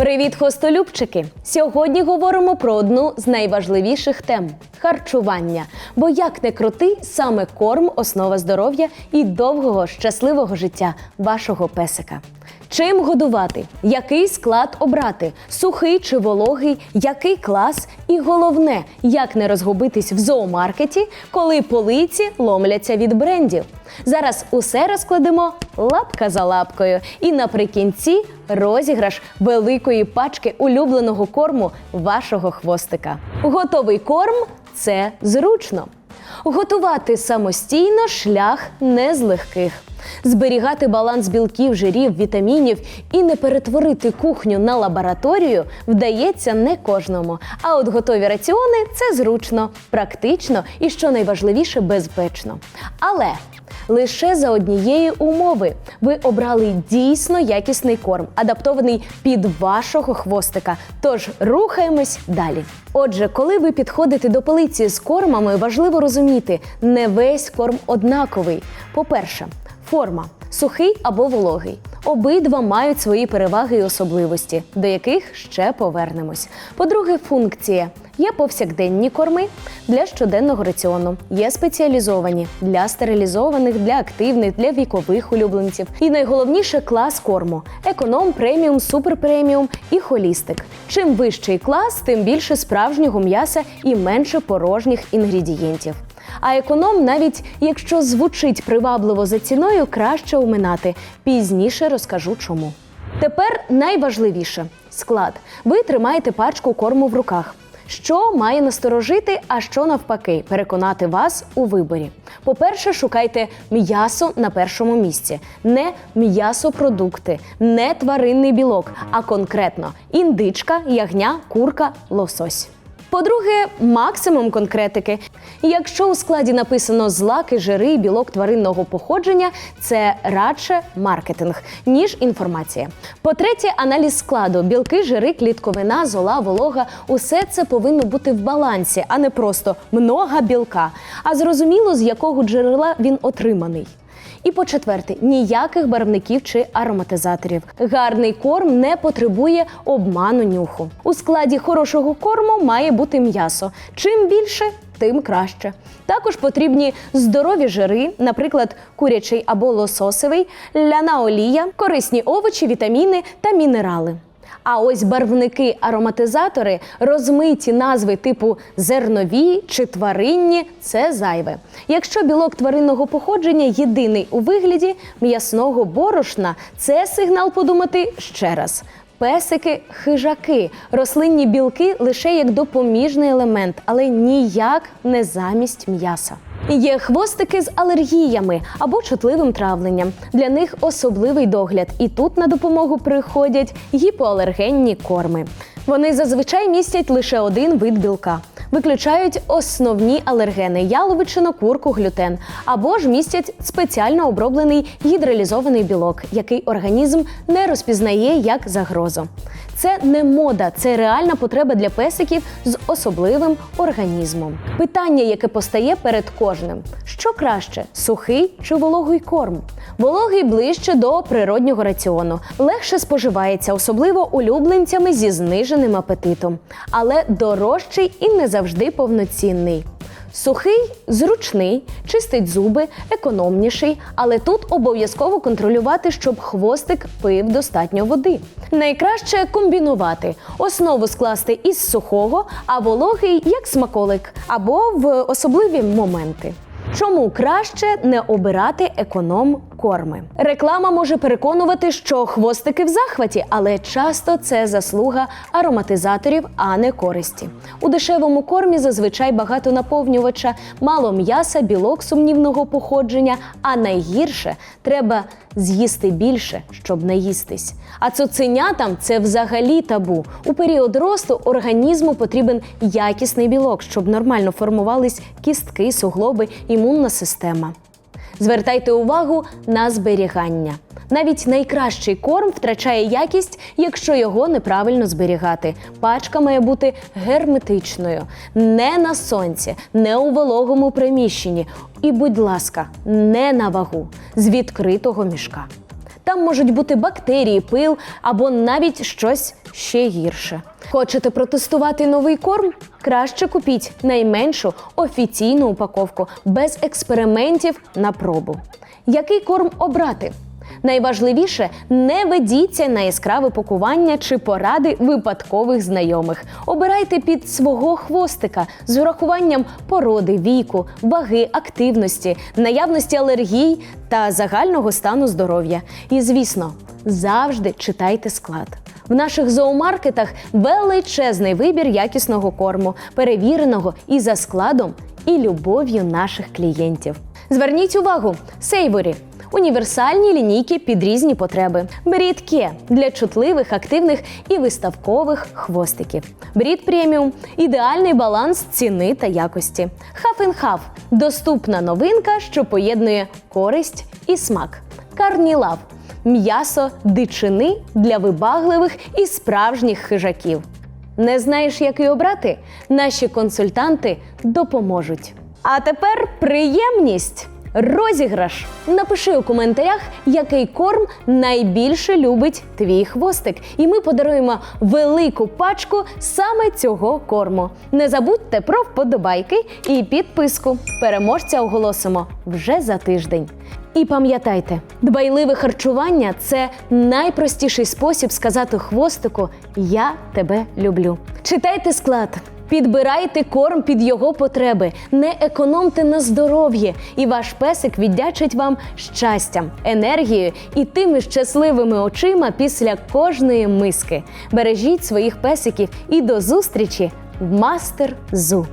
Привіт, хостолюбчики! Сьогодні говоримо про одну з найважливіших тем харчування. Бо як не крути, саме корм основа здоров'я і довгого щасливого життя вашого песика. Чим годувати? Який склад обрати? Сухий чи вологий? Який клас? І головне, як не розгубитись в зоомаркеті, коли полиці ломляться від брендів. Зараз усе розкладемо лапка за лапкою. І наприкінці розіграш великої пачки улюбленого корму вашого хвостика. Готовий корм це зручно. Готувати самостійно шлях не з легких. Зберігати баланс білків, жирів, вітамінів і не перетворити кухню на лабораторію вдається не кожному. А от готові раціони це зручно, практично і, що найважливіше, безпечно. Але лише за однієї умови ви обрали дійсно якісний корм, адаптований під вашого хвостика. Тож рухаємось далі. Отже, коли ви підходите до полиці з кормами, важливо розуміти, не весь корм однаковий. По-перше, форма сухий або вологий. Обидва мають свої переваги і особливості, до яких ще повернемось. По-друге, функція. Є повсякденні корми для щоденного раціону, є спеціалізовані для стерилізованих, для активних, для вікових улюбленців. І найголовніше клас корму: економ, преміум, суперпреміум і холістик. Чим вищий клас, тим більше справжнього м'яса і менше порожніх інгредієнтів. А економ, навіть якщо звучить привабливо за ціною, краще оминати. Пізніше розкажу чому. Тепер найважливіше склад. Ви тримаєте пачку корму в руках. Що має насторожити, а що навпаки, переконати вас у виборі. По-перше, шукайте м'ясо на першому місці, не м'ясопродукти, не тваринний білок, а конкретно індичка, ягня, курка, лосось. По-друге, максимум конкретики. Якщо у складі написано злаки, жири, білок тваринного походження, це радше маркетинг, ніж інформація. По-третє, аналіз складу: білки, жири, клітковина, зола, волога усе це повинно бути в балансі, а не просто много білка. А зрозуміло, з якого джерела він отриманий. І по четверте, ніяких барвників чи ароматизаторів. Гарний корм не потребує обману нюху. У складі хорошого корму має бути м'ясо. Чим більше, тим краще. Також потрібні здорові жири, наприклад, курячий або лососевий, ляна олія, корисні овочі, вітаміни та мінерали. А ось барвники, ароматизатори, розмиті назви типу зернові чи тваринні це зайве. Якщо білок тваринного походження єдиний у вигляді м'ясного борошна, це сигнал подумати ще раз. Песики хижаки, рослинні білки лише як допоміжний елемент, але ніяк не замість м'яса. Є хвостики з алергіями або чутливим травленням. Для них особливий догляд, і тут на допомогу приходять гіпоалергенні корми. Вони зазвичай містять лише один вид білка. Виключають основні алергени яловичину, курку, глютен, або ж містять спеціально оброблений гідралізований білок, який організм не розпізнає як загрозу. Це не мода, це реальна потреба для песиків з особливим організмом. Питання, яке постає перед кожним: що краще сухий чи вологий корм? Вологий ближче до природнього раціону, легше споживається, особливо улюбленцями зі зниженим апетитом, але дорожчий і не завжди повноцінний. Сухий зручний, чистить зуби, економніший, але тут обов'язково контролювати, щоб хвостик пив достатньо води. Найкраще комбінувати основу скласти із сухого, а вологий як смаколик або в особливі моменти. Чому краще не обирати економ корми? Реклама може переконувати, що хвостики в захваті, але часто це заслуга ароматизаторів, а не користі. У дешевому кормі зазвичай багато наповнювача, мало м'яса, білок сумнівного походження. А найгірше треба з'їсти більше, щоб наїстись. А цуценятам це взагалі табу. У період росту організму потрібен якісний білок, щоб нормально формувались кістки, суглоби, імунна система. Звертайте увагу на зберігання. Навіть найкращий корм втрачає якість, якщо його неправильно зберігати. Пачка має бути герметичною, не на сонці, не у вологому приміщенні. І, будь ласка, не на вагу з відкритого мішка. Там можуть бути бактерії, пил або навіть щось ще гірше. Хочете протестувати новий корм? Краще купіть найменшу офіційну упаковку без експериментів на пробу. Який корм обрати? Найважливіше не ведіться на яскраве пакування чи поради випадкових знайомих. Обирайте під свого хвостика з урахуванням породи, віку, ваги, активності, наявності алергій та загального стану здоров'я. І звісно, завжди читайте склад. В наших зоомаркетах величезний вибір якісного корму, перевіреного і за складом, і любов'ю наших клієнтів. Зверніть увагу, Сейворі універсальні лінійки під різні потреби. Беріть ке для чутливих, активних і виставкових хвостиків. Беріть преміум ідеальний баланс ціни та якості. Half – доступна новинка, що поєднує користь і смак. Карнілав м'ясо дичини для вибагливих і справжніх хижаків. Не знаєш, який обрати? Наші консультанти допоможуть. А тепер приємність. Розіграш. Напиши у коментарях, який корм найбільше любить твій хвостик, і ми подаруємо велику пачку саме цього корму. Не забудьте про вподобайки і підписку. Переможця оголосимо вже за тиждень. І пам'ятайте, дбайливе харчування це найпростіший спосіб сказати хвостику Я тебе люблю. Читайте склад. Підбирайте корм під його потреби, не економте на здоров'ї, і ваш песик віддячить вам щастям, енергією і тими щасливими очима після кожної миски. Бережіть своїх песиків і до зустрічі в Мастер Зу.